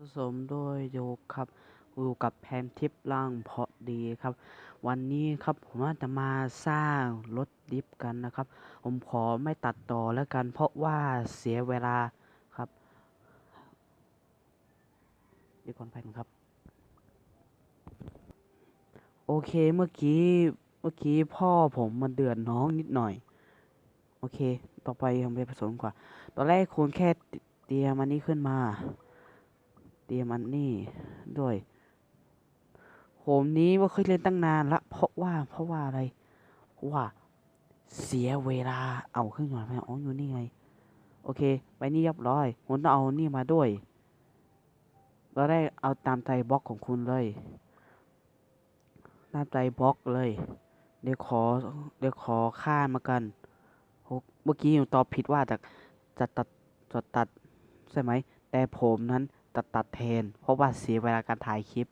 ผสมโดยโยกครับอยู่กับแพนทิปล่างเพาะดีครับ วันนี้ครับผมว่าจะมาสร้างรถดิฟกันนะครับ ผมขอไม่ตัดต่อแล้วกัน เพราะว่าเสียเวลาครับดีก่อนไปนะครับ โอเคเมื่อกี้เมื่อกี้พ่อผมมันเดือดน้องนิดหน่อย โอเค ต่อไปผมไปผสมกว่า ตอนแรกคุณแค่เตรียมอันนี้ขึ้นมา เตรียมันนี้ด้วยผมนี้ว่าเคยเล่นตั้งนานละ เพราะว่าเพราะว่าอะไรเพราะว่าเสียเวลาเอาเครื่องหย่อนไปอ๋ออยู่นี่ไง โอเค ไปนี่เรียบร้อยผมต้องเอานี่มาด้วย เราได้เอาตามใจบล็อกของคุณเลย ตามใจบล็อกเลย เดี๋ยวขอเดี๋ยวขอค่ามากันโหเมื่อกี้ผมตอบผิดว่าจะจะตัดจะตัดใช่ไหม แต่ผมนั้น ตัดตัดแทน เพราะว่าเสียเวลาการถ่ายคลิป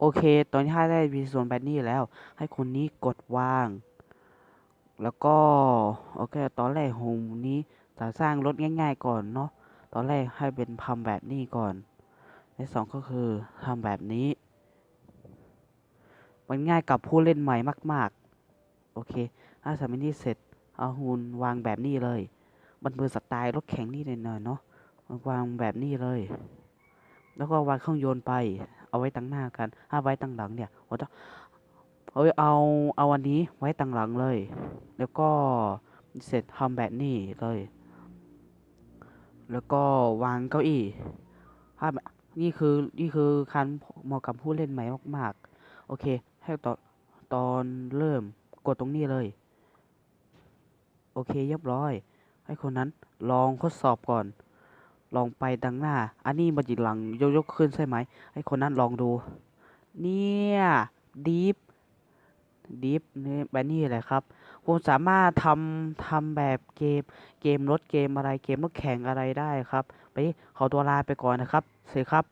โอเค ตอนที่ถ้าได้มีส่วนแบตนี่แล้ว ให้คนนี้กดวาง แล้วก็ โอเค ตอนแรกผมนี้จะสร้างรถง่าย ๆ ก่อนเนาะ ตอนแรกให้เป็นทำแบบนี้ก่อน ในสองก็คือทำแบบนี้ มันง่ายกับผู้เล่นใหม่มาก ๆ โอเค ถ้าสำเร็จนี้เสร็จ เอาหุ่นวางแบบนี้เลย มันเป็นสไตล์รถแข่งนี่หน่อยๆเนาะวางแบบนี้เลย แล้วก็วางเครื่องยนต์ไป เอาไว้ตั้งหน้ากันถ้าไว้ตั้งหลังเนี่ยผมจะเอาเอาเอาอันนี้ไว้ตั้งหลังเลย แล้วก็เสร็จทำแบบนี้เลย แล้วก็วางเก้าอี้ถ้านี่คือนี่คือคันเหมาะกับผู้เล่นใหม่มาก ๆ โอเค ให้ตอนตอนเริ่มกดตรงนี้เลย โอเคเรียบร้อย ให้คนนั้นลองทดสอบก่อน ลองไปดังหน้า อันนี้มันจิหลังยกยกขึ้นใช่ไหมให้คนนั้นลองดู เนี่ยดีฟดีฟนี่แบบนี้แหละครับ คุณสามารถทำทำแบบเกม เกมรถเกมอะไร เกมรถแข่งอะไรได้ครับ ไปขอตัวลาไปก่อนนะครับสวัสดีครับ